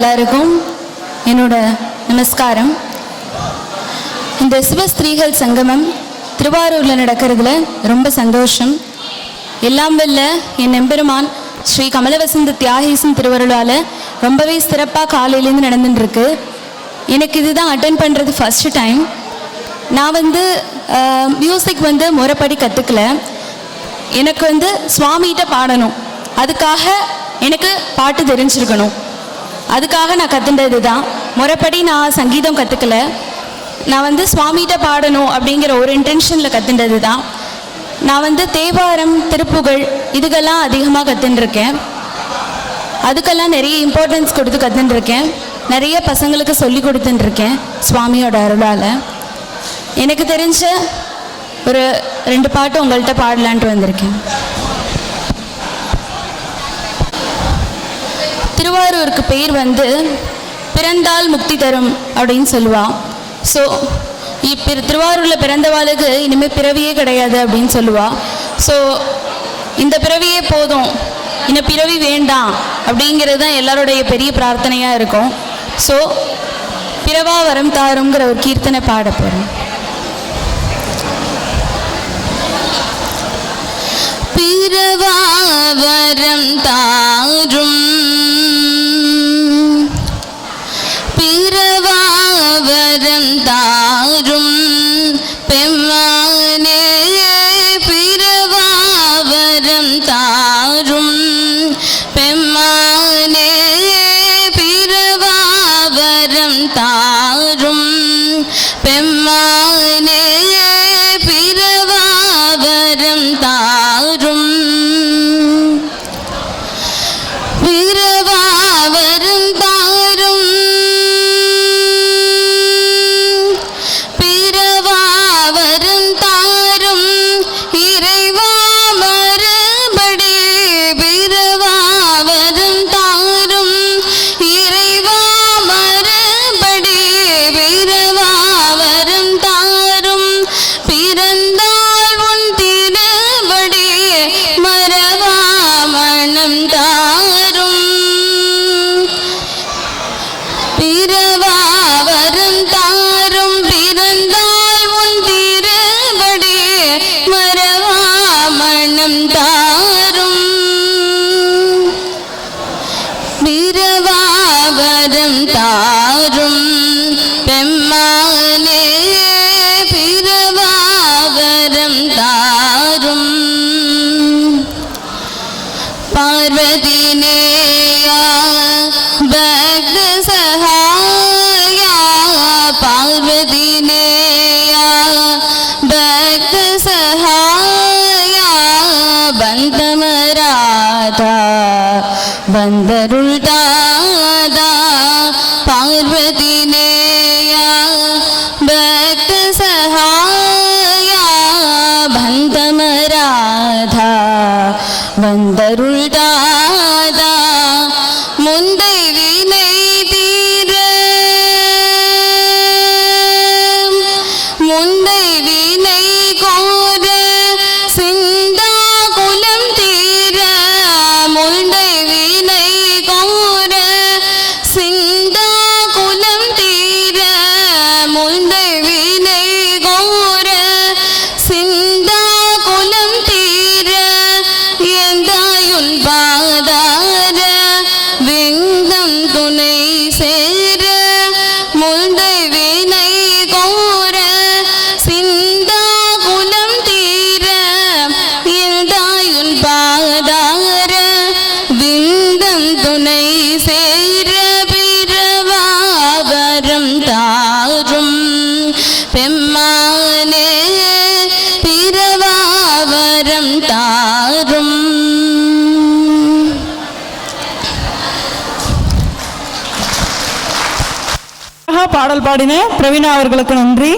எல்லாருக்கும் என்னோட நமஸ்காரம். இந்த சிவஸ்திரீகள் சங்கமம் திருவாரூரில் நடக்கிறதுல ரொம்ப சந்தோஷம். எல்லாம் வல்ல என் எம்பெருமான் ஸ்ரீ கமலவசந்த தியாகேசன் திருவருளால் ரொம்பவே சிறப்பாக காலையிலேருந்து நடந்துட்டுருக்கு எனக்கு இதுதான் அட்டன் பண்ணுறது ஃபஸ்ட்டு டைம் நான் வந்து மியூசிக் வந்து முறைப்படி கற்றுக்கல எனக்கு வந்து சுவாமிகிட்ட பாடணும். அதுக்காக எனக்கு பாட்டு தெரிஞ்சிருக்கணும். அதுக்காக நான் கற்றுண்டது தான் முறைப்படி நான் சங்கீதம் கற்றுக்கல நான் வந்து சுவாமிகிட்ட பாடணும் அப்படிங்கிற ஒரு இன்டென்ஷனில் கற்றுண்டது தான் நான் வந்து தேவாரம் திருப்புகழ் இதுக்கெல்லாம் அதிகமாக கற்றுருக்கேன் அதுக்கெல்லாம் நிறைய இம்பார்ட்டன்ஸ் கொடுத்து கற்றுருக்கேன் நிறைய பசங்களுக்கு சொல்லி கொடுத்துட்டுருக்கேன் சுவாமியோட அருளால். எனக்கு தெரிஞ்ச ஒரு ரெண்டு பாட்டு உங்கள்கிட்ட பாடலான்ட்டு வந்திருக்கேன். திருவாரூருக்கு பேர் வந்து பிறந்தால் முக்தி தரும் அப்படின்னு சொல்லுவா. ஸோ இப்போ திருவாரூரில் பிறந்தவாளுக்கு இனிமேல் பிறவியே கிடையாது அப்படின்னு சொல்லுவாள் ஸோ இந்த பிறவியே போதும். இந்த பிறவி வேண்டாம் அப்படிங்கிறது தான் எல்லாருடைய பெரிய பிரார்த்தனையாக இருக்கும். ஸோ பிறவா வரம் தாருங்கிற ஒரு கீர்த்தனை பாட போகிறோம் பிறவா பிறவாவரம் தாரும் பந்தருள்தாதா பார்வதி நேயா பக்த சகாயா பந்தமராதா வந்தருள்தாதா பாடல் பாடின பிரவீனா அவர்களுக்கு நன்றி.